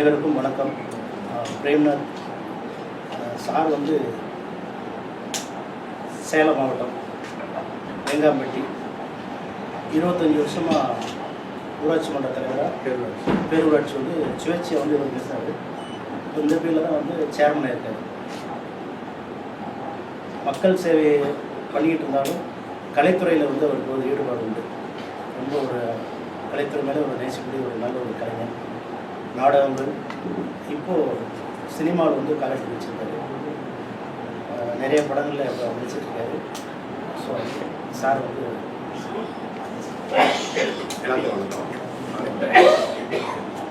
அனைவருக்கும் வணக்கம். பிரேம்நாத் சார் வந்து சேலம் மாவட்டம் வெங்காம்பட்டி. இருபத்தஞ்சி வருஷமாக ஊராட்சி மன்ற தலைவராக பேரூராட்சி. வந்து சுயேட்சையாக வந்து இவர் பேசுகிறாரு இப்போ இந்த பேரில் தான் வந்து சேர்மனாக இருக்காரு மக்கள் சேவை பண்ணிக்கிட்டு இருந்தாலும் கலைத்துறையில் வந்து அவருக்கு ஒரு ஈடுபாடு உண்டு. ரொம்ப ஒரு கலைத்துறை மேலே ஒரு நேசிக்கூடிய ஒரு நல்ல ஒரு கலைஞர். நாடகங்கள். இப்போது சினிமாவில் வந்து காலேஜ் வச்சுருக்காரு நிறைய படங்களில் இப்போ நடிச்சிருக்காரு. ஸோ சார் வந்து எல்லாத்தையும் வணக்கம்.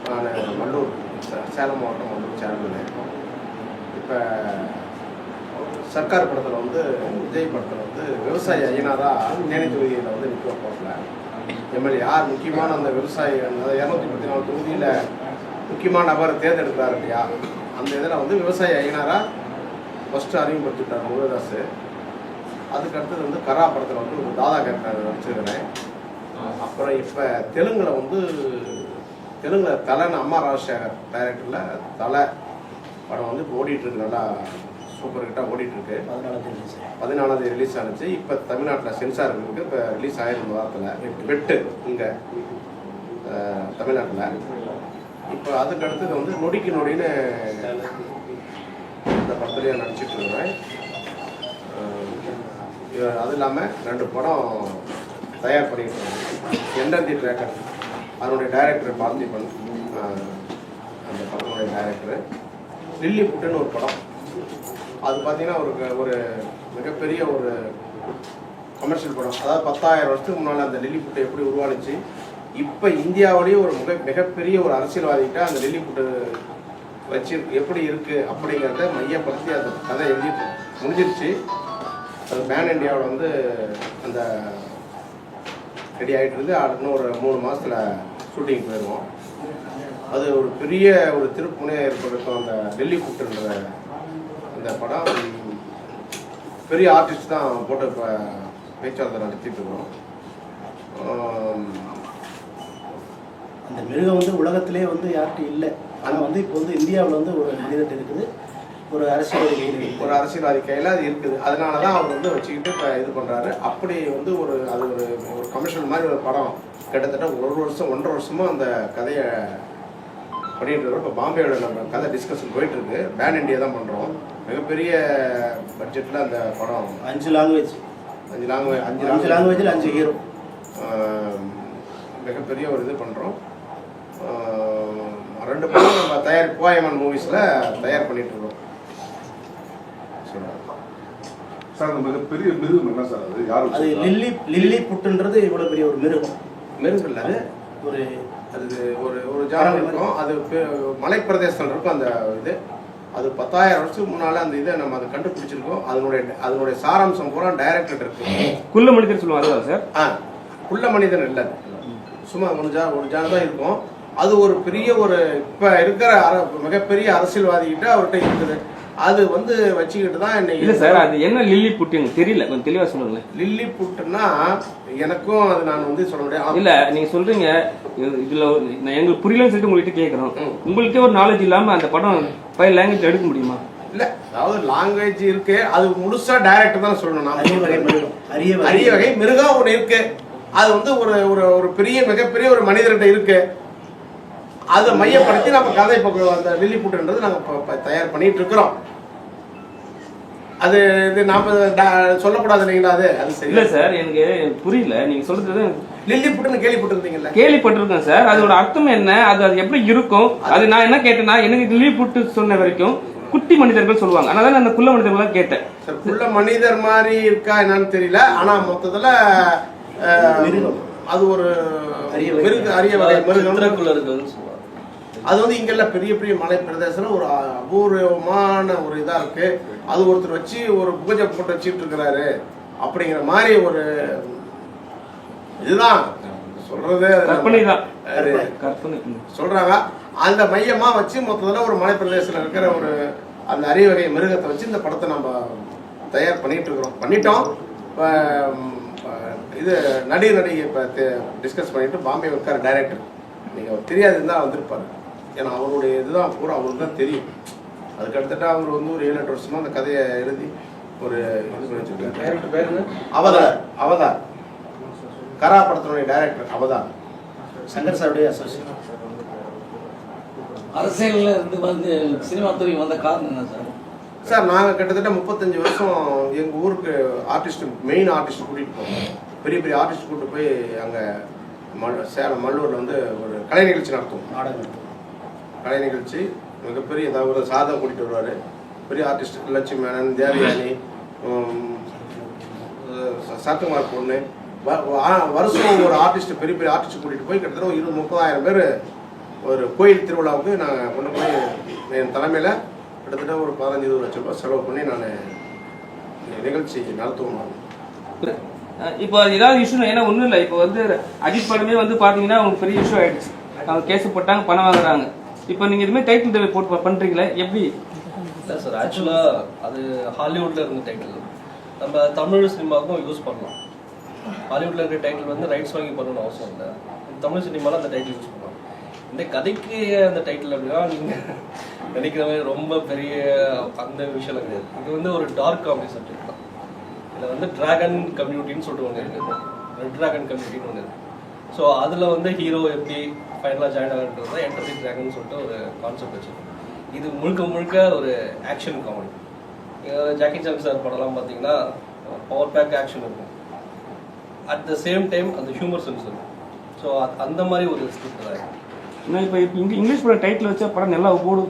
நான் மல்லூர் சேலம் மாவட்டம் மல்லூர் இருக்கோம். இப்போ சர்க்கார் படத்தில் வந்து விஜய் படத்தில் வந்து விவசாயி ஐயனாரா தேனி தொகுதியில் வந்து நிற்க போகல எம்எல்ஏ. யார் முக்கியமான அந்த விவசாயி? இரநூத்தி பத்தி நாலு தொகுதியில் முக்கியமான நபரை தேர்ந்தெடுக்கிறாரு இல்லையா? அந்த இதில் வந்து விவசாயி ஐயனாரா ஃபஸ்ட்டு அறிமுகப்படுத்திட்டார் முருகதாஸ். அதுக்கு அடுத்தது வந்து கரா படத்தில் வந்து ஒரு தாதா கேரக்டர் நடிச்சிருக்கிறேன். அப்புறம் இப்போ தெலுங்கில் வந்து தெலுங்கில் தலைன்னு அம்மா ராஜசேகர் டைரக்டரில் தலை படம் வந்து இப்போ ஓடிட்டு இருக்கு நல்லா சூப்பர் ஹிட்டாக ஓடிட்டு இருக்கு பதினாலாம் தேதி சார் பதினாலாம் தேதி ரிலீஸ் ஆனிச்சு. இப்போ தமிழ்நாட்டில் சென்சார் இருக்கு. இப்போ ரிலீஸ் ஆயிருந்த வாரத்தில் வெட்டு இங்கே தமிழ்நாட்டில். இப்போ அதுக்கு அடுத்தது வந்து நொடிக்கு நொடின்னு இந்த படத்துலேயே நடிச்சிட்டு இருக்கிறேன். அது இல்லாமல் ரெண்டு படம் தயார் பண்ணிட்டு இருக்கேன். என்டர்தி ட்ராக்கர் அதனுடைய டைரக்டர் பார்த்திபன் அந்த படத்துடைய டைரக்டர். லில்லி புட்டுன்னு ஒரு படம். அது பார்த்தீங்கன்னா ஒரு ஒரு மிகப்பெரிய ஒரு கமர்ஷியல் படம். அதாவது பத்தாயிரம் வருஷத்துக்கு முன்னால் அந்த லில்லி புட்டு எப்படி உருவானுச்சு இப்போ இந்தியாவிலேயே ஒரு மிக மிகப்பெரிய ஒரு அரசியல்வாதிகிட்ட அந்த டெல்லி கூட்டு வச்சு எப்படி இருக்கு அப்படிங்கிறத மையப்படுத்தி அந்த கதை எழுதி முடிஞ்சிருச்சு. அது மேன் இந்தியாவில் வந்து அந்த ரெடி ஆகிட்டு இருந்து இன்னும் ஒரு மூணு மாதத்தில் ஷூட்டிங் போயிடுவோம். அது ஒரு பெரிய ஒரு திருப்புனையை ஏற்படுத்தும் அந்த டெல்லி கூட்டுன்ற அந்த படம். பெரிய ஆர்டிஸ்ட் தான் போட்டு இப்போ பேச்சுவார்த்தை நடத்திட்டு இருக்கிறோம் அந்த மிருகம் வந்து உலகத்திலே வந்து யார்கிட்டும் இல்லை. ஆனால் வந்து இப்போ வந்து இந்தியாவில் வந்து ஒரு மனிதன் இருக்குது. ஒரு அரசியல் கையில் ஒரு அரசியல்வாதி கையில் அது இருக்குது. அதனால தான் அவர் வந்து வச்சுக்கிட்டு இப்போ இது பண்ணுறாரு அப்படி வந்து ஒரு அது ஒரு ஒரு கமர்ஷியல் மாதிரி ஒரு படம் கிட்டத்தட்ட ஒரு வருஷம் ஒன்றரை வருஷமாக அந்த கதையை பண்ணிட்டு இருக்கோம் இப்போ பாம்பேயோட நம்ம கதை டிஸ்கஷன் போயிட்டு இருக்கு. பேன் இண்டியா தான் பண்ணுறோம் மிகப்பெரிய பட்ஜெட்டில் அந்த படம். அஞ்சு லாங்குவேஜ் அஞ்சு லாங்குவேஜ் அஞ்சு அஞ்சு லாங்குவேஜ் லாங்குவேஜில் அஞ்சு ஹீரோ மிகப்பெரிய ஒரு இது பண்ணுறோம் ரெண்டு படம் நம்ம தயார் கோயமன் மூவிஸில் தயார் பண்ணிட்டு இருக்கோம் சொல்லுங்கள் சார் அந்த மிகப்பெரிய மிருகம் என்ன சார் அது? யாரும் அது லில்லி லில்லி புட்டுன்றது இவ்வளோ பெரிய ஒரு மிருகம். மிருகல்ல அது. ஒரு அது ஒரு ஒரு ஜானம் இருக்கும். அது மலைப்பிரதேசத்தில் இருக்கும் அந்த இது. அது பத்தாயிரம் வருஷத்துக்கு முன்னால அந்த இதை நம்ம அதை கண்டுபிடிச்சிருக்கோம். அதனுடைய அதனுடைய சாராம்சம் பூரா டைரக்டர் இருக்கு. குள்ள மனிதர் சொல்லுவாங்க அதுவா சார்? ஆ குள்ள மனிதன் இல்லை. சும்மா ஒரு ஜா ஒரு ஜானம் தான் இருக்கும். அது ஒரு பெரிய ஒரு இப்போ இருக்கிற அர மிகப்பெரிய அரசியல்வாதிகிட்ட அவர்கிட்ட இருக்குது. அது வந்து வச்சுக்கிட்டு தான் இல்ல இன்னைக்கு சார் அது என்ன லில்லி புட்டு எனக்கு தெரியல. கொஞ்சம் தெளிவா சொல்லுங்களேன். லில்லி புட்டுன்னா எனக்கும் அது நான் வந்து சொல்ல முடியாது. இல்ல நீங்க சொல்றீங்க. இது- இதுல ஒரு- நான் எங்களுக்கு புரியலன்னு சொல்லிட்டு உங்ககிட்ட கேக்குறோம். ம். உங்களுக்கே ஒரு நாலேஜ் இல்லாம அந்த படம் ஃபைவ் லாங்குவேஜ் எடுக்க முடியுமா? இல்ல அதாவது லாங்குவேஜ் இருக்கு அது முழுசா டைரக்டர் தான் சொல்லணும். அரிய வகை நான் மிருகம். அரிய அரிய வகை மிருகம் ஒன்று இருக்கு. அது வந்து ஒரு ஒரு ஒரு பெரிய மிகப்பெரிய ஒரு மனிதர்கிட்ட இருக்கு. அதை மையப்படுத்தி நம்ம கதை இப்போ அந்த லில்லி புட்டுன்றது நாங்கள் தயார் பண்ணிட்டு இருக்கிறோம் அது இது நாம சொல்லக்கூடாது இல்லைங்களா அது? அது இல்ல சரி சார் எனக்கு புரியல. நீங்க சொல்றது லில்லி புட்டுன்னு கேள்விப்பட்டிருந்தீங்கல்ல? கேள்விப்பட்டிருக்கேன் சார். அதோட அர்த்தம் என்ன? அது அது எப்படி இருக்கும்? அது நான் என்ன கேட்டேன்னா எனக்கு லில்லி புட்டு சொன்ன வரைக்கும் குட்டி மனிதர்கள் சொல்லுவாங்க. அதனால அந்த குள்ள மனிதர்கள் கேட்டேன். சார் புள்ள மனிதர் மாதிரி இருக்கா என்னன்னு தெரியல. ஆனா மொத்தத்துல. அது ஒரு அரிய. மிருக அரிய வகை மிருகம். அது வந்து இங்கெல்லாம் பெரிய பெரிய மலை பிரதேசத்துல ஒரு அபூர்வமான ஒரு இதா இருக்கு. அது ஒருத்தர் வச்சு ஒரு பூஜை போட்டு வச்சிட்டு இருக்கிறாரு. அப்படிங்கிற மாதிரி ஒரு இதுதான். சொல்றது. சொல்றாங்க. அந்த மையமா வச்சு மொத்தத்துல ஒரு மலை பிரதேசத்துல இருக்கிற ஒரு அந்த அரிய வகை மிருகத்தை வச்சு இந்த படத்தை நம்ம தயார் பண்ணிட்டு இருக்கிறோம். பண்ணிட்டோம். இது நடி நடிகை இப்போ டிஸ்கஸ் பண்ணிட்டு பாம்பே உட்கார டைரக்டர் நீங்க தெரியாது இருந்தா வந்திருப்பாரு. ஏன்னா அவருடைய இதுதான் பூரா அவருக்கு தான் தெரியும். அதுக்கு அடுத்துட்டு அவர் வந்து ஒரு ஏழு எட்டு வருஷமா அந்த கதையை எழுதி ஒரு இது பண்ணி வச்சிருக்காரு. Avatar avatar. கரா படத்தினுடைய டைரக்டர் அவதார். சங்கர் சாருடைய அசோசியேட் அரசியல்ல இருந்து வந்து சினிமா துறைக்கு வந்த காரணம் என்ன சார் சார் நாங்கள் கிட்டத்தட்ட முப்பத்தஞ்சு வருஷம் எங்கள் ஊருக்கு ஆர்டிஸ்ட் மெயின் ஆர்டிஸ்ட் கூட்டிகிட்டு போவோம் பெரிய பெரிய ஆர்டிஸ்ட் கூட்டிட்டு போய் அங்கே மல் சேலம் மல்லூரில் வந்து ஒரு கலை நிகழ்ச்சி நடத்துவோம். நாடகம். கலை நிகழ்ச்சி மிகப்பெரிய ஏதாவது ஒரு சாதம் கூட்டிகிட்டு வருவார். பெரிய ஆர்டிஸ்ட் லட்சுமி மேனன் தேவயானி உம், ச- பொண்ணு. வ- வருஷம் ஒரு ஆர்டிஸ்ட் பெரிய பெரிய ஆர்டிஸ்ட் கூட்டிகிட்டு போய் கிட்டத்தட்ட ஒரு இருபது முப்பதாயிரம் பேர் ஒரு கோயில் திருவிழாவுக்கு நாங்கள் கொண்டு போய் என் தலைமையில் கிட்டத்தட்ட ஒரு பதினஞ்சு இருபது லட்சம் ரூபாய் செலவு பண்ணி நான் நிகழ்ச்சி நடத்துவோம் நான். இப்போ ஏதாவது இஷ்யூ ஏன்னா ஒன்றும் இல்லை இப்போ வந்து அஜித் படமே வந்து பார்த்தீங்கன்னா அவங்க பெரிய இஷ்யூ ஆயிடுச்சு. அவங்க கேஸ் போட்டாங்க பணம் வாங்குறாங்க. இப்போ நீங்கள் இதுமாதிரி டைட்டில் தேவை போட்டு ப- பண்றீங்களே? எப்படி? இல்லை சார் ஆக்சுவலாக அது ஹாலிவுட்ல இருந்த டைட்டில் நம்ம தமிழ் சினிமாவுக்கும் யூஸ் பண்ணலாம். ஹாலிவுட்ல இருக்க டைட்டில் வந்து ரைட்ஸ் வாங்கி பண்ணணும்னு அவசியம் இல்லை. தமிழ் சினிமாவில் அந்த டைட்டில் யூஸ் பண்ணலாம். இந்த கதைக்கு அந்த டைட்டில் அப்படின்னா நீங்கள் நினைக்கிற மாதிரி ரொம்ப பெரிய அந்த விஷயம்லாம் கிடையாது. இது வந்து ஒரு டார்க் காமெடி சப்ஜெக்ட் தான். இதில் வந்து டிராகன் கம்யூனிட்டின்னு சொல்லிட்டு ஒன்று இருக்குது. ரெட் டிராகன் கம்யூனிட்டின்னு ஒன்று இருக்குது ஸோ அதில் வந்து ஹீரோ எப்படி ஃபைனலாக ஜாயின் ஆகுன்றது தான் என்டர் தி டிராகன் சொல்லிட்டு ஒரு கான்செப்ட் வச்சுருக்கோம் இது முழுக்க முழுக்க ஒரு action comedy Jackie Chan sir படம்லாம் பார்த்தீங்கன்னா பவர் பேக் ஆக்ஷன் இருக்கும். அட் த சேம் டைம் அந்த ஹியூமர் சென்ஸ் இருக்கும். ஸோ அந்த மாதிரி ஒரு ஸ்கிரிப்ட் தான். ஏன்னா இப்போ இப்போ இங்க இங்கிலீஷ் படம் டைட்டில் வச்சா படம் நல்லா ஓடு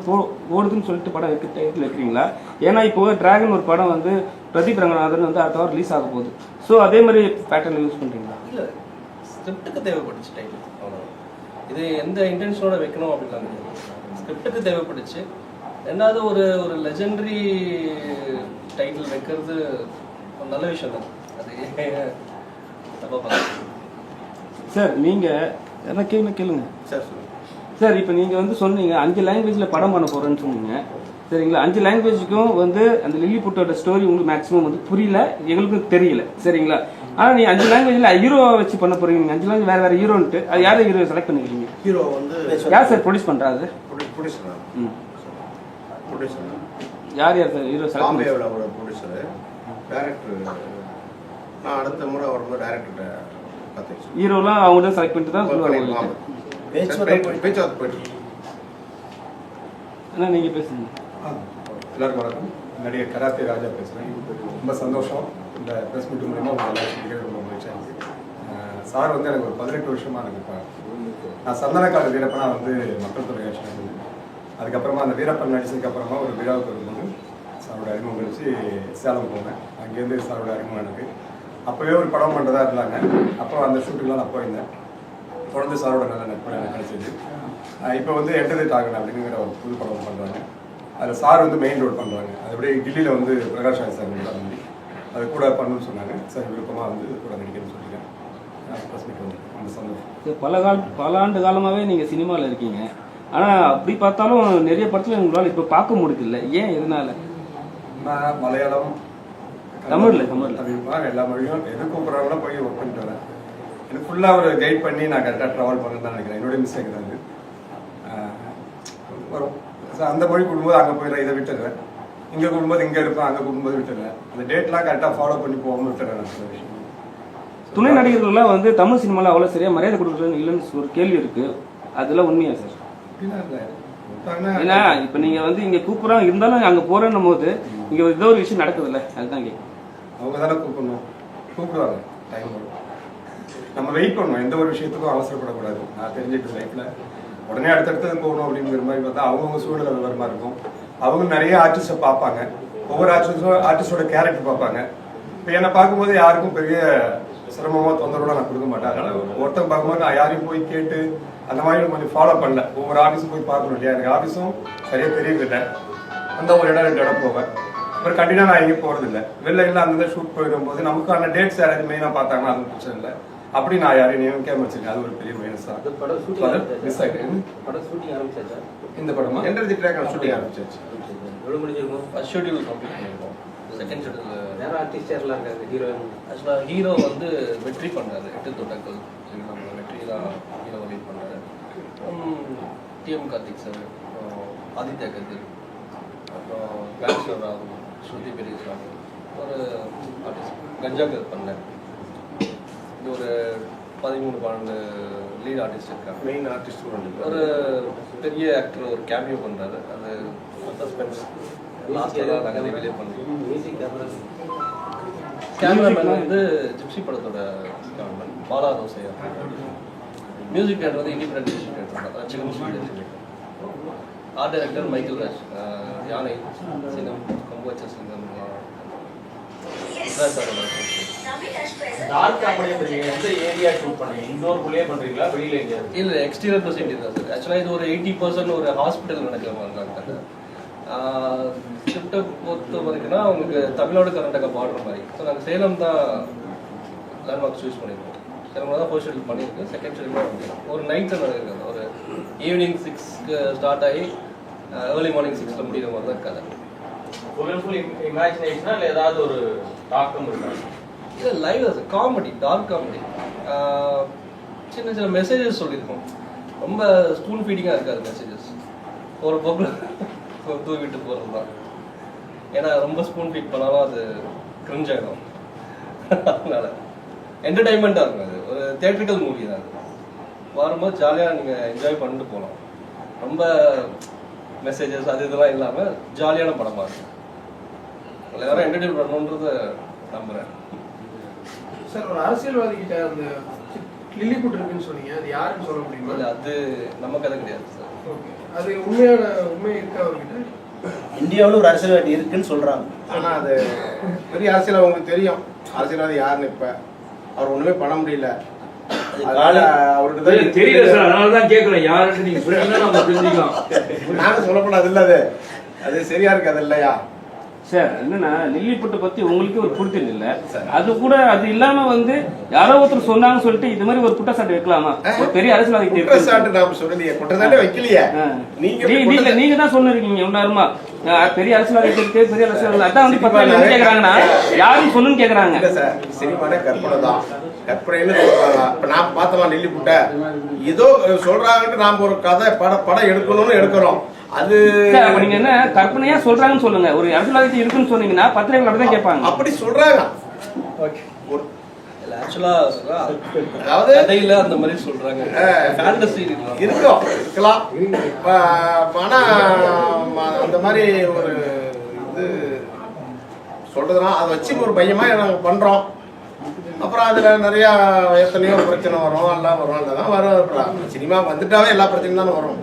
ஓடுதுன்னு சொல்லிட்டு படம் வைக்க டைட்டில் வைக்கிறீங்களா? ஏன்னா இப்போ டிராகன் ஒரு படம் வந்து பிரதீப் ரங்கநாதன் வந்து அடுத்த வாரம் ரிலீஸ் ஆக போகுது. ஸோ அதே மாதிரி பேட்டர்ன் யூஸ் பண்ணுறீங்களா இல்லை. ஸ்கிரிப்டுக்கு தேவைப்பட்டுச்சு டைட்டில் அவ்வளோ இது எந்த இன்டென்ஷனோட வைக்கணும் அப்படிலாம் கிடையாது ஸ்கிரிப்டுக்கு தேவைப்பட்டுச்சு. ரெண்டாவது ஒரு ஒரு லெஜெண்டரி டைட்டில் வைக்கிறது ஒரு நல்ல விஷயம் தான். அது தப்பாக சார் நீங்கள் என்ன கேள்வி கேளுங்க. சார் சொல்லுங்கள் சார் இப்போ நீங்கள் வந்து சொன்னீங்க அஞ்சு லாங்குவேஜில் படம் பண்ண போகிறேன்னு சொன்னீங்க. சரிங்களா? அஞ்சு லாங்குவேஜுக்கும் வந்து அந்த லில்லி புட்டோட ஸ்டோரி உங்களுக்கு மேக்ஸிமம் வந்து புரியல எங்களுக்கும் தெரியல. சரிங்களா? ஆனால் நீ அஞ்சு லாங்குவேஜில் ஹீரோ வச்சு பண்ண போறீங்க. அஞ்சு லாங்குவேஜ் வேறு வேறு ஹீரோன்ட்டு அது யாரை ஹீரோ செலக்ட் பண்ணிக்கிறீங்க? ஹீரோ வந்து யார் சார் ப்ரொடியூஸ் பண்ணுறாரு யார் யார் சார் ஹீரோ செலக்ட் பண்ணி பாம்பேவில் ஒரு ப்ரொடியூசரு டேரக்டர் நான் அடுத்த முறை வரும்போது டேரக்டர்கிட்ட கற்றுச்சு ஹீரோலாம் அவங்க செலக்ட் பண்ணிட்டு தான் சொல்லுவாங்க. பேச்சுவார்த்தை பேச்சுவார்த்தை போயிட்டு. அண்ணா நீங்கள் பேசுங்க. எல்லாருக்கும் வணக்கம். நடிகர் கராத்தே ராஜா பேசுகிறேன் ரொம்ப சந்தோஷம். இந்த ப்ரெஸ் மீட் மூலிமா உங்கள் எல்லாரும் சந்திக்கிறது ரொம்ப மகிழ்ச்சியாக இருக்குது சார் வந்து எனக்கு ஒரு பதினெட்டு வருஷமாக எனக்கு இப்போ நான் சந்தனக்காடு வீரப்பனா வந்து மக்கள் தொகை கட்சி அதுக்கப்புறமா அந்த வீரப்பன் நடிச்சதுக்கு அப்புறமா ஒரு விழாவுக்கு வரும்போது சாரோட அறிமுகம் கழிச்சு சேலம் போனேன். அங்கேருந்து சாரோட அறிமுகம் எனக்கு. அப்போவே ஒரு படம் பண்ணுறதா இருந்தாங்க. அப்போ அந்த ஷூட்டுக்கெலாம் நான் போயிருந்தேன். தொடர்ந்து சாரோட நல்ல நட்பு எனக்கு கிடைச்சது. இப்போ வந்து என்டர்டைட் ஆகணும் அப்படிங்கிற ஒரு புது படம் பண்ணுறாங்க அதில் சார் வந்து மெயின் ரோட் பண்ணுறாங்க அதுபடி கில்லியில் வந்து பிரகாஷ் சார் வந்து அது கூட பண்ணணும்னு சொன்னாங்க. சார் விருப்பமாக வந்து கூட நடிக்கணும்னு சொல்லிட்டேன். ரொம்ப சந்தோஷம். சார், பல கால் பல ஆண்டு காலமாகவே நீங்கள் சினிமாவில் இருக்கீங்க. ஆனால் அப்படி பார்த்தாலும் நிறைய படத்தில் உங்களால் இப்போ பார்க்க முடியல ஏன் எதனால? நான் மலையாளம் தமிழ்ல, தமிழ்ல. தமிழ்மா எல்லா மொழியும் எது கூப்பிட்றாங்களோ போய் ஒர்க் பண்ணிட்டு வரேன். எனக்கு ஃபுல்லாக ஒரு கைட் பண்ணி நான் கரெக்டாக ட்ராவல் பண்ணணும்னு தான் நினைக்கிறேன். என்னுடைய மிஸ்டேக் தான் அது. வரும். அந்த மொழி கூடும்போது அங்கே போயிடுறேன் இதை விட்டுடுறேன். இங்கே கூடும்போது இங்கே இருப்பேன் அங்கே கூடும்போது விட்டுடுறேன் அந்த டேட்லாம் கரெக்டாக ஃபாலோ பண்ணி போகாமல் விட்டுறேன் சில விஷயம் துணை நடிகர்கள்லாம் வந்து தமிழ் சினிமாவில் அவ்வளோ சரியாக மரியாதை கொடுக்குறது இல்லைன்னு ஒரு கேள்வி இருக்கு. அதெல்லாம் உண்மையா சார்? ஏன்னா இப்போ நீங்கள் வந்து இங்கே கூப்பிட்றாங்க இருந்தாலும் அங்கே போகிறேன்னும் போது இங்கே ஏதோ ஒரு விஷயம் நடக்குதுல்ல அதுதான் கேட்குறேன். அவங்க தானே கூப்பிடணும். கூப்பிடுவாங்க. டைம் நம்ம வெயிட் பண்ணணும் எந்த ஒரு விஷயத்துக்கும் அவசரப்படக்கூடாது. நான் தெரிஞ்சுக்கிட்ட லைஃப்ல உடனே அடுத்தடுத்தது போகணும் அப்படிங்கிற மாதிரி பார்த்தா அவங்கவுங்க சூழ்நிலை விவரமா இருக்கும். அவங்க நிறைய ஆர்டிஸ்டை பார்ப்பாங்க. ஒவ்வொரு ஆர்டிஸ்டும் ஆர்டிஸ்டோட கேரக்டர் பார்ப்பாங்க. இப்போ என்னை பார்க்கும்போது யாருக்கும் பெரிய சிரமமோ தொந்தரவுலாம் நான் கொடுக்க மாட்டேன். அதனால ஒருத்தன் பார்க்கும்போது நான் யாரையும் போய் கேட்டு அந்த மாதிரி கொஞ்சம் ஃபாலோ பண்ணல. ஒவ்வொரு ஆஃபீஸும் போய் பார்க்கணும் இல்லையா? எனக்கு ஆஃபீஸும் சரியா தெரியறதில்லை. அந்த ஒரு இடம் ரெண்டு இடம் போவேன். அப்புறம் கண்டினியூ நான் எங்கேயும் போறது இல்ல வெளில இல்லை அந்தந்த ஷூட் போயிடும்போது நமக்கான டேட்ஸ் யாராவது மெயினாக பார்த்தாங்கன்னா அது பிரச்சனை இல்லை. அப்படி நான் யாரையும் நியமிக்காம வச்சிருக்கேன். அது ஒரு பெரிய மைனஸ் தான் மிஸ் ஆகிட்டு படம் ஷூட்டிங் ஆரம்பிச்சாச்சா? இந்த படமா? என்டர் தி ட்ராக் ஷூட்டிங் ஆரம்பிச்சாச்சு. எவ்வளோ முடிஞ்சிருக்கும் ஃபர்ஸ்ட் ஷெட்யூல் கம்ப்ளீட் பண்ணியிருக்கோம் செகண்ட் ஷெட்யூல் வேற ஆர்டிஸ்ட் யாரெல்லாம் இருக்காங்க ஹீரோயின் ஆக்சுவலாக ஹீரோ வந்து வெற்றி பண்ணாரு எட்டு தொட்டக்கள் நம்ம வெற்றி தான் ஹீரோ லீட் பண்ணாரு டிஎம் கார்த்திக் சார் அப்புறம் ஆதித்யா கதிர் அப்புறம் ராகு ஸ்ருதி பெரியசாமி ஒரு ஆர்டிஸ்ட் கஞ்சாக்கர் பண்ணேன் இது ஒரு பதிமூணு பன்னெண்டு லீட் ஆர்டிஸ்ட் இருக்காங்க. மெயின் ஆர்டிஸ்ட் ஒரு பெரிய ஆக்டர் ஒரு கேமியோ பண்றாரு. அது சஸ்பென்ஸ் லாஸ்ட்ல தான் நகதை வெளியே பண்ணுறோம் கேமராமேன் வந்து ஜிப்சி படத்தோட cameraman Bala Rosaiah music director வந்து independent music director chicken studio art director Michael Raj யானை சிங்கம் சார் டார்க் காமெடி எந்த ஏரியா ஷூட் பண்ணீங்க இண்டோர்க்குள்ளேயே பண்றீங்களா? வெளியில எங்கேயாவது? இல்லை எக்ஸ்டீரியர் ப்ரொசீஜர் தான் சார் ஆக்சுவலாக இது ஒரு எயிட்டி பர்சன்ட் ஒரு ஹாஸ்பிட்டல் நடக்கிற மாதிரி தான் ஷிஃப்ட்டை பொறுத்த வரைக்கும்னா உங்களுக்கு தமிழ்நாடு கர்நாடகா பார்டர் மாதிரி. ஸோ நாங்கள் சேலம் தான் லேண்ட்மார்க் சூஸ் பண்ணியிருக்கோம் சேலம் தான் ஃபர்ஸ்ட் ஷெடியூல் பண்ணியிருக்கு செகண்ட் ஷெடியூல் ஒரு நைட்டில் நடக்குது ஒரு ஈவினிங் சிக்ஸ்க்கு ஸ்டார்ட் ஆகி ஏர்லி மார்னிங் சிக்ஸில் முடிகிற மாதிரி தான் இருக்காது ஃபுல் அண்ட் ஃபுல் இமேஜினேஷனா இல்ல ஏதாவது ஒரு தாக்கம் இருக்கா? இல்லை லைவ் அது காமெடி டார்க் காமெடி சின்ன சின்ன மெசேஜஸ் சொல்லியிருக்கோம். ரொம்ப ஸ்பூன் ஃபீடிங்காக இருக்காது மெசேஜஸ் ஒரு பொக்கில் தூக்கிட்டு போகிறது தான். ஏன்னா ரொம்ப ஸ்பூன் ஃபீட் பண்ணாலும் அது கிரிஞ்ச் ஆகிடும் அதனால என்டர்டைன்மெண்ட்டாக இருக்கும் அது. ஒரு தியேட்ரிக்கல் மூவி தான் அது. வரும்போது ஜாலியாக நீங்கள் என்ஜாய் பண்ணிட்டு போகலாம் ரொம்ப மெசேஜஸ் அது இதெல்லாம் இல்லாமல் ஜாலியான படமாக இருக்கும். எல்லாரும் என்டர்டைன் பண்ணணுன்றத நம்புகிறேன் சார் ஒரு அரசியல்வாதி கிட்ட அந்த லில்லி புட் இருக்குன்னு சொன்னீங்க அது யாருன்னு சொல்ல முடியுமா? இல்ல, அது நம்ம கதை கிடையாது சார். ஓகே. அது உண்மையான உண்மை இருக்கா அவர்கிட்ட? இந்தியாவில் ஒரு அரசியல்வாதி இருக்குன்னு சொல்றாங்க. ஆனா அது பெரிய அரசியல் அவங்களுக்கு தெரியும். அரசியல்வாதி யாருன்னு இப்ப? அவர் ஒண்ணுமே பண்ண முடியல. தெரியல சார் அதனால தான் கேட்கல யாருன்னு நீங்க சொன்னீங்கன்னா நம்ம தெரிஞ்சுக்கலாம் நானும் சொல்லக்கூடாது இல்ல அது. அது சரியா இருக்காது இல்லையா? சார் என்னன்னா லில்லிபுட்டை பத்தி உங்களுக்கு ஒரு புரிதல் இல்ல. அது கூட அது இல்லாம வந்து யாரோ ஒருத்தர் சொன்னாங்கன்னு சொல்லிட்டு இது மாதிரி ஒரு குற்றச்சாட்டு வைக்கலாமா? ஒரு பெரிய இருக்கு. குற்றச்சாட்டு நாம சொல்லலையே. குற்றச்சாட்டே வைக்கலையே. நீங்க நீங்க நீங்க தான் சொன்னிருக்கீங்க உண்டாருமா பெரிய அரசியல்வாதி இருக்கு பெரிய அரசியல்வாதி அதான் வந்து பத்து பேர் என்ன கேக்குறாங்கன்னா யாரும் சொல்லுன்னு கேக்குறாங்க. இல்ல சார் சினிமானே கற்பனை தான். கற்பனைன்னு சொல்றாங்க. இப்ப நாம பார்த்தோமா நெல்லி புட்டை. ஏதோ சொல்றாங்கன்ட்டு நாம ஒரு கதை பட படம் எடுக்கணும்னு எடுக்கிறோம். அது சார் அப்ப நீங்க என்ன கற்பனையா சொல்றாங்கன்னு சொல்லுங்க. ஒரு அரசியல்வாதி இருக்குன்னு சொன்னீங்கன்னா பத்திரிகைகள் அப்படிதான் கேட்பாங்க. அப்படி சொல்றாங்க. இல்ல அதாவது கதையில அந்த மாதிரி சொல்றாங்க. ஃபேண்டசி இருக்கும் இருக்கலாம். ஆனா அந்த மாதிரி ஒரு இது சொல்றதுனா அதை வச்சு ஒரு பையமா நாங்கள் பண்றோம். அப்புறம் அதுல நிறைய எத்தனையோ பிரச்சனை வரும் எல்லாம் வரும். அதெல்லாம் வரும். அப்புறம் சினிமா வந்துட்டாவே எல்லா பிரச்சனையும் தானே வரும்.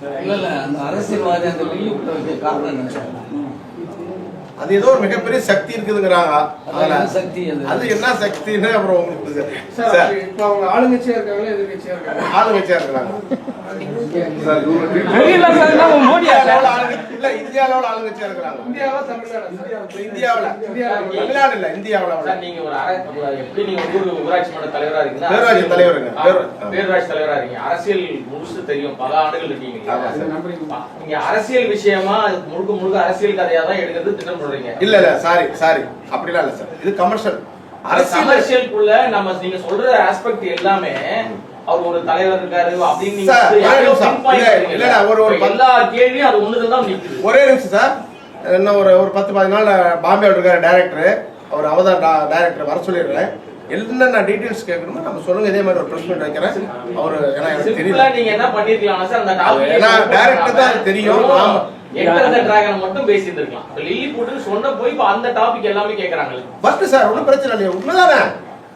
இல்ல இல்ல அந்த அரசியல்வாதி அந்த லில்லி புட்டை வைக்க காரணம் என்ன? அது ஏதோ ஒரு மிகப்பெரிய சக்தி இருக்குதுங்கிறாங்க. அது என்ன சக்தி அது? என்ன சக்தின்னு அப்புறம் உங்களுக்கு சார் சார். இப்போ அவங்க ஆளுங்கட்சியா இருக்காங்களா எதிர்கட்சியா இருக்காங்க. ஆளுங்கட்சியா இருக்கிறாங்க இல்ல இந்தியாவில் ஆளுங்கட்சியா இருக்கிறாங்க இந்தியாவில் தமிழ்நாடு இல்ல இந்தியாவில் சார் நீங்க ஒரு அர- எப்படி நீங்க ஊர் ஊராட்சி மன்ற தலைவரா இருக்கீங்களா பேரூராட்சி தலைவருங்க. பேரூராட்சி தலைவரா இருக்கீங்க. அரசியல் முழுசு தெரியும் பல ஆண்டுகள் இருக்கீங்க? நீங்க அரசியல் விஷயமா அது முழுக்க முழுக்க அரசியல் கதையா தான் எடுக்கிறது திட்டம் போடுறீங்க இல்ல இல்ல சாரி சாரி அப்படிலாம் இல்ல சார் இது கமர்ஷியல் அரசியல் கமர்ஷியலுக்குள்ள நம்ம நீங்க சொல்ற ஆஸ்பெக்ட் எல்லாமே அவர் ஒரு தலைவர் இருக்காரு அப்படின்னு ஒரே ஒரு- எல்லா கேள்வியும் அது ஒண்ணுதான் தான் நிக்குது. ஒரே நிமிஷம் சார் இன்னும் ஒரு ஒரு பத்து பதினஞ்சு நாள் பாம்பே இருக்காரு டைரக்டர் அவர் அவதான் டைரக்டர் வர சொல்லிடுறேன். என்னென்ன டீடைல்ஸ் கேட்கணுமோ நம்ம சொல்லுங்க. இதே மாதிரி ஒரு ப்ரெஸ் மீட் வைக்கிறேன். அவர் ஏன்னா எனக்கு தெரியல நீங்க என்ன பண்ணிருக்கலாம் சார் அந்த direct தான் தெரியும். ஒன்றும் பிரச்சனை இல்லையா. உண்மைதானே?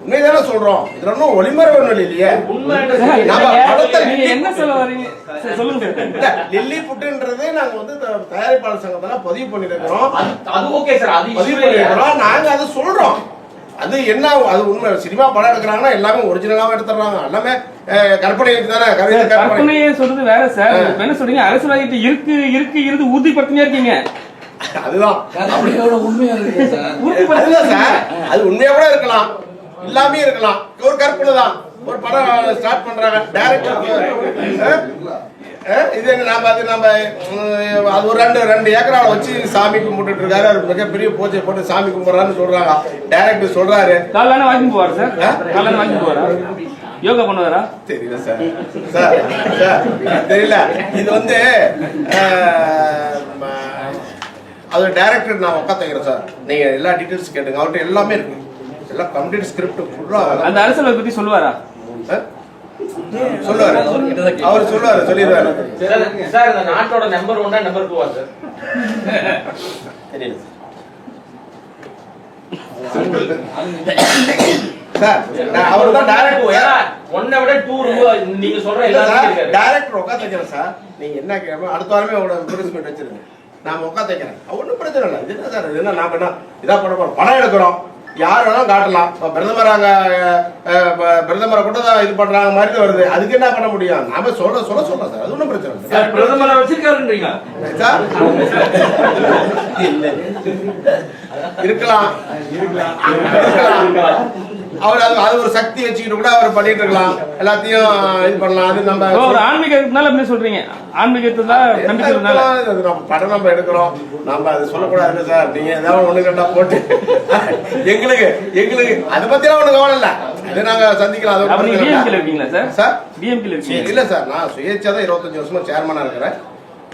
உண்மைதானே சொல்றோம். இதுல ஒன்றும் இல்லையே. இல்லைங்க. படத்தை நீங்க என்ன சொல்ல வரீங்க? சொல்லுங்க லில்லி புட்டுன்றதே நாங்க வந்து தயாரிப்பாளர் சங்கத்துல பதிவு பண்ணிருக்கிறோம் அது- அது ஓகே சார் அது பதிவு. பண்ணிருக்கிறோம் நாங்க அதை சொல்றோம். அது என்ன அது உண்மை. சினிமா படம் எடுக்கிறாங்கன்னா எல்லாமே ஒரிஜினலாவும் எடுத்துறாங்க எல்லாமே அஹ், கற்பனைக்கு தானே? கற்பனை. கற்பனையே சொல்றது வேற சார். என்ன சொல்றீங்க? அரசியல்வாதி இருக்கு இருக்கு இருந்து உறுதிப்படுத்தினே இருக்கீங்க. அதுதான். உண்மையா இருக்கு சார். அது உண்மையா கூட இருக்கலாம். இல்லாமே இருக்கலாம். ஒரு கற்பனை தான். ஒரு படம் ஸ்டார்ட் பண்றாங்க. டைரக்டர் இது என்ன நம்ம அது நம்ம அது ஒரு ரெண்டு ரெண்டு ஏக்கரால வச்சு சாமி கும்பிட்டுட்டு இருக்காரு. அவர் மிகப்பெரிய பூஜை போட்டு சாமி கும்பிட்றான்னு சொல்றாங்க. டைரக்டர் சொல்றாரு. காலைல வாக்கிங் போவார் சார் காலைல வாக்கிங் போவாரா? யோகா பண்ணுவாரா? தெரியல சார் சார் சார் தெரியல. இது வந்து அது டைரக்டர் நான் உட்காந்துக்கிறேன் சார் நீங்க எல்லா டீட்டெயில்ஸ் கேட்டுங்க. அவர்கிட்ட எல்லாமே இருக்கு. எல்லாம் கம்ப்ளீட் ஸ்கிரிப்ட் ஃபுல்லாக அந்த அரசியல் பத்தி சொல்லுவாரா? சொல்லுவாரு. அவர் சொல்லுவாரு சொல்லிடுவாரு. சார் சார் இந்த நாட்டோட நம்பர் ஒன்னா நம்பர் டூவா சார். தெரியல. சார் அவர் தான் டைரக்டர் ஒன்னை விட டூ ரொம்ப நீங்க சொல்ற இருக்காரு டைரக்டர் உட்காந்துக்கிறேன் சார். நீங்க என்ன கேட்கணும் அடுத்த வாரமே இன்வெஸ்ட்மெண்ட் வச்சிருங்க. நாம உட்காந்துக்கிறேன் ஒன்றும் பிரச்சனை இல்லை. இது என்ன சார்? இது என்ன நாம என்ன இதா பண்ண போறோம். படம் எடுக்கிறோம். யார் வேணாலும் காட்டலாம். இப்போ பிரதமர் அங்க பிரதமரை கூட தான் இது பண்றாங்க மாதிரி தான் வருது. அதுக்கு என்ன பண்ண முடியும்? நாம சொல்ல சொல்ல சொல்லலாம் சார். அது ஒன்றும் பிரச்சனை இல்லை. சார் பிரதமரை வச்சிருக்காருன்றீங்க? சார்? இருக்கலாம். இருக்கலாம். அவர் அது அது ஒரு சக்தி வச்சுக்கிட்டு கூட அவர் பண்ணிட்டு இருக்கலாம். எல்லாத்தையும் இது பண்ணலாம். அது நம்ம ஒரு ஆன்மீகத்தினால அப்படி சொல்றீங்க? ஆன்மீகத்துல நம்பிக்கை இருந்தால இருக்கலாம். அது நம்ம படம் நம்ம எடுக்கிறோம். நம்ம அது சொல்லக்கூடாது சார். நீங்க ஏதாவது ஒண்ணு கண்டா போட்டு. எங்களுக்கு எங்களுக்கு அதை பத்திலாம் ஒண்ணு கவலை இல்ல. அது நாங்க சந்திக்கலாம். அது டிஎம்கேல. இருக்கீங்களா சார்? சார்? டிஎம்கேல இருக்கீங்க இல்ல சார். நான் சுயேட்சா தான் இருபத்தஞ்சு வருஷமா சேர்மனா இருக்கிறேன்.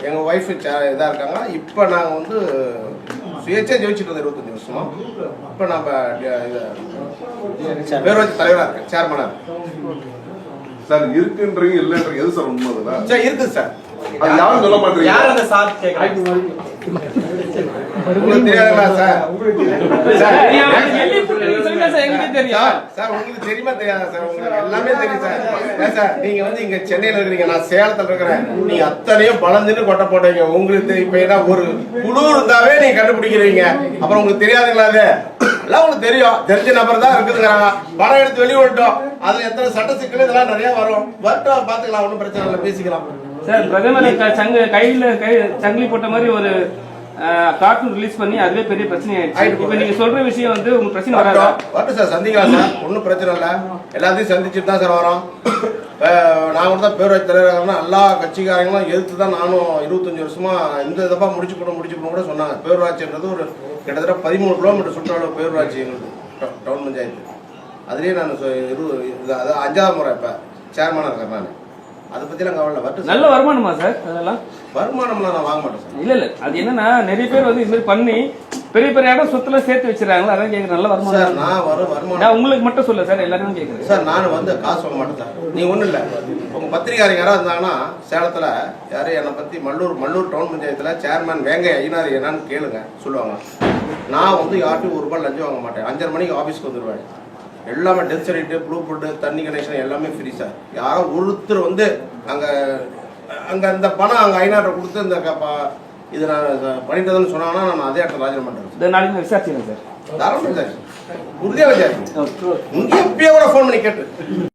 எங்க ஒய்ஃப் இதா இருக்காங்க. இப்போ நாங்க வந்து சுயேட்சா ஜெயிச்சுட்டு இருந்தோம் இருபத்தஞ்சு வருஷமா? இப்போ நம்ம இது பேரூராட்சி தலைவரா இருக்கேன் சேர்மனா இருக்கேன். சார் இருக்குன்றீங்க இல்லைன்றீங்க எது சார் உண்மை அதுல? சார் இருக்குது சார். அது யாரும் சொல்ல மாட்டீங்க யார் அந்த சார் கேக்குறாங்க? உங்களுக்கு தெரியாதுங்களா சார்? எங்களுக்கு தெரியும். சார், உங்களுக்கு தெரியுமா தெரியாதா சார்? உங்களுக்கு எல்லாமே தெரியும் சார். சார் நீங்க வந்து இங்க சென்னையில இருக்கிறீங்க நான் சேலத்துல இருக்கிறேன். நீங்க அத்தனையும் பழந்துன்னு கொட்டை போட்டீங்க. உங்களுக்கு இப்ப என்ன ஒரு குழு இருந்தாவே நீங்க கண்டுபிடிக்கிறீங்க. அப்புறம் உங்களுக்கு தெரியாதுங்களா அது? எல்லாம் உங்களுக்கு தெரியும். தெரிஞ்ச நபர் தான் இருக்குதுங்கிறாங்க. படம் எடுத்து வெளியே விட்டோம் அதுல எத்தனை சட்ட சிக்கல் இதெல்லாம் நிறைய வரும். வரட்டும் பாத்துக்கலாம் ஒன்றும் பிரச்சனை இல்லை. பேசிக்கலாம். சார் பிரதமர் க- சங்க கையில கை சங்கிலி போட்ட மாதிரி ஒரு கார்ட்டூன் ரிலீஸ் பண்ணி அதுவே பெரிய பிரச்சனை ஆயிடுச்சு. இப்ப நீங்க சொல்ற விஷயம் வந்து உங்களுக்கு பிரச்சனை வராதா? வரட்டும் சார். சந்திக்கலாம் சார். ஒன்றும் பிரச்சனை இல்லை. எல்லாத்தையும் சந்திச்சுட்டு தான் சார் வரோம். நான் கூட தான் பேரூராட்சி தலைவராக எல்லா கட்சிக்காரங்களும் எதிர்த்து தான் நானும் இருபத்தஞ்சு வருஷமா இந்த தப்பா முடிச்சு போட முடிச்சு போட கூட சொன்னாங்க. பேரூராட்சின்றது ஒரு கிட்டத்தட்ட பதிமூணு கிலோமீட்டர் சுற்றளவு பேரூராட்சி எங்களுக்கு. Town- town panchayat. அதுலேயே நான் இரு இது அது அஞ்சாவது முறை இப்போ சேர்மனாக இருக்கேன் நான். அதை பற்றிலாம் கவலை. வரட்டும் நல்ல சார் வருமானமா சார் அதெல்லாம்? வருமானம்லாம் நான் வாங்க மாட்டேன் சார். இல்ல இல்ல. அது என்னன்னா நிறைய பேர் வந்து இது மாதிரி பண்ணி பெரிய பெரிய இடம் சொத்துல சேர்த்து வச்சிருக்காங்களா அதான் கேக்குறேன். நல்ல சார் வருமானம் நான் வரும் வருமானம் நான் உங்களுக்கு மட்டும் சொல்ல சார் எல்லாரும் கேக்குறேன் சார் நான் வந்து காசு வாங்க மாட்டேன் சார். நீ ஒன்றும் இல்லை. உங்கள் பத்திரிகாரங்க யாராவது இருந்தாங்கன்னா சேலத்தில் யாரும் என்னை பற்றி மல்லூர் மல்லூர் டவுன் பஞ்சாயத்தில் சேர்மேன் வேங்க ஐநாறு என்னன்னு கேளுங்க சொல்லுவாங்க. நான் வந்து யார்ட்டும் ஒரு ரூபாய் லஞ்சம் வாங்க மாட்டேன். அஞ்சரை மணிக்கு ஆஃபீஸ்க்கு வந்துடுவேன் எல்லாமே டெத் சர்டிஃபிகேட் ப்ளூ பிரிண்ட் தண்ணி கனெக்ஷன் எல்லாமே ஃப்ரீ சார் யாரோ ஒருத்தர் வந்து அங்கே அங்கே இந்த பணம் அங்கே ஐநாட்டை கொடுத்து இந்த இது நான் பண்ணிட்டதுன்னு சொன்னாங்கன்னா நான் அதே இடத்துல ராஜினாமா பண்ணுறேன் நாளைக்கு நான் விசாரிச்சுக்கிறேன் சார் தாராளமாக சார் உறுதியாக சார் இங்கே எப்பயோ கூட ஃபோன் பண்ணி கேட்டு.